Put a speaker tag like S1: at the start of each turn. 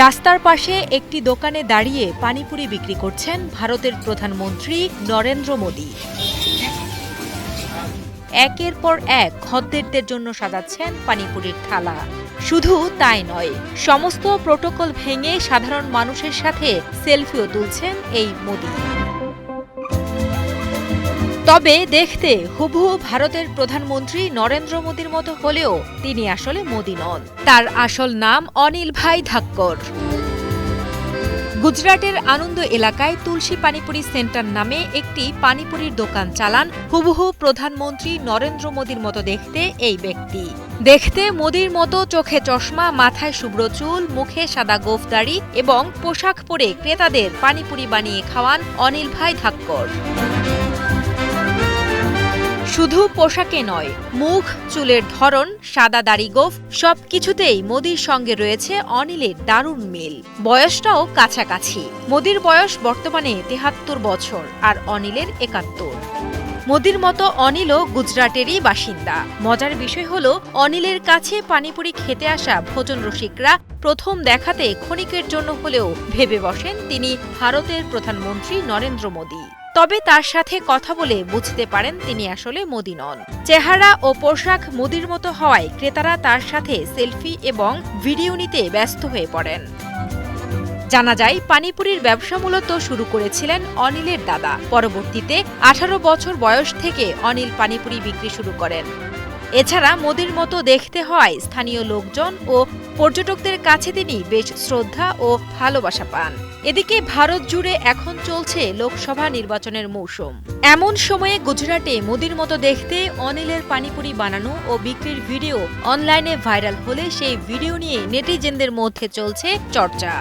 S1: রাস্তার পাশে একটি দোকানে দাঁড়িয়ে পানিপুরি বিক্রি করছেন ভারতের প্রধানমন্ত্রী নরেন্দ্র মোদী। একের পর এক খদ্দেরদের জন্য সাজাচ্ছেন পানিপুরির থালা। শুধু তাই নয়, সমস্ত প্রোটোকল ভেঙে সাধারণ মানুষের সাথে সেলফিও তুলছেন এই মোদী। তবে দেখতে হুবহু ভারতের প্রধানমন্ত্রী নরেন্দ্র মোদীর মতো হলেও তিনি আসলে মোদী নন। তার আসল নাম অনিল ভাই ধাক্কর। গুজরাটের আনন্দ এলাকায় তুলসী পানিপুরি সেন্টার নামে একটি পানিপুরির দোকান চালান হুবহু প্রধানমন্ত্রী নরেন্দ্র মোদীর মতো দেখতে এই ব্যক্তি। দেখতে মোদীর মতো চোখে চশমা, মাথায় শুভ্র চুল, মুখে সাদা গোফদাড়ি এবং পোশাক পরে ক্রেতাদের পানিপুরি বানিয়ে খাওয়ান অনিল ভাই ধাক্কর। শুধু পোশাকে নয়, মুখ, চুলের ধরন, সাদা দাড়ি গোফ সব কিছুতেই মোদির সঙ্গে রয়েছে অনিলের দারুণ মিল। বয়সটাও কাছাকাছি। মোদির বয়স বর্তমানে তেহাত্তর বছর আর অনিলের একাত্তর। মোদির মতো অনিলও গুজরাটেরই বাসিন্দা। মজার বিষয় হল, অনিলের কাছে পানিপুরি খেতে আসা ভোজন রসিকরা প্রথম দেখাতে ক্ষণিকের জন্য হলেও ভেবে বসেন তিনি ভারতের প্রধানমন্ত্রী নরেন্দ্র মোদী। তবে তার সাথে কথা বলে বুঝতে পারেন তিনি আসলে মোদী নন চেহারা ও পোশাক মোদির মতো হওয়ায় ক্রেতারা তার সাথে সেলফি এবং ভিডিও নিতে ব্যস্ত হয়ে পড়েন। জানা যায়, পানিপুরির ব্যবসা মূলত শুরু করেছিলেন অনিলের দাদা। পরবর্তীতে আঠারো বছর বয়স থেকে অনিল পানিপুরি বিক্রি শুরু করেন। এছাড়া মোদির মতো দেখতে হয় স্থানীয় লোকজন ও পর্যটকদের কাছে তিনি বেশ শ্রদ্ধা ও ভালোবাসা পান। এদিকে ভারত জুড়ে এখন চলছে লোকসভা নির্বাচনের মৌসুম। এমন সময়ে গুজরাটে মোদির মতো দেখতে অনিলের পানিপুরি বানানো ও বিক্রির ভিডিও অনলাইনে ভাইরাল হলে সেই ভিডিও নিয়ে নেটিজেনদের মধ্যে চলছে চর্চা।